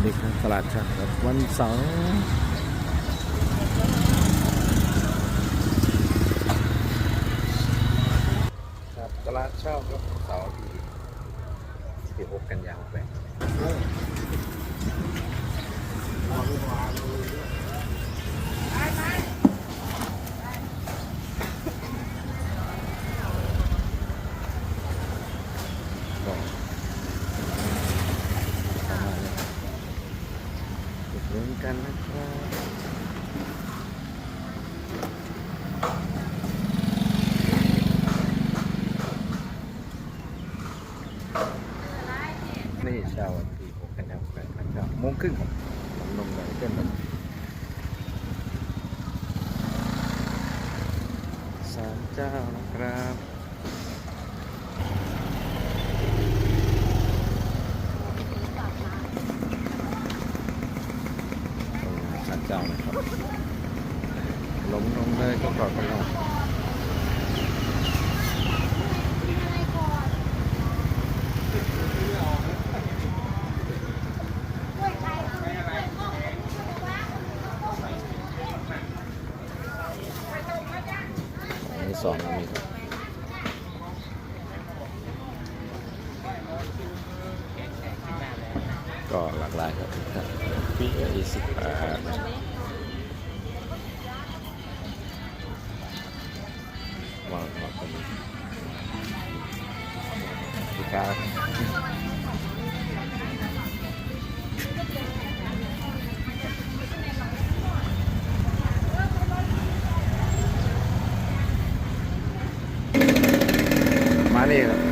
วัสดีครับตลาดช้าครับวันเสาร์ครับตลาดเช่าครับเสาร์ที่16กันยายนไปก็ประมาณนี้ อุดหนุนกันนะครับนี่ชาวันที่หกกันยายนไปนะครับโมงครึ่งครับผมลงเลยเต้นแบบสามเจ้านะครับ ตรงสัน เจ้านะครับลงลงเลยก็กรอบกันลงอันนี้สองมีครับ ก็หลากหลายครับพี่ยี่สิบบาทวางวางตนี้ดีครับมาเลยครับ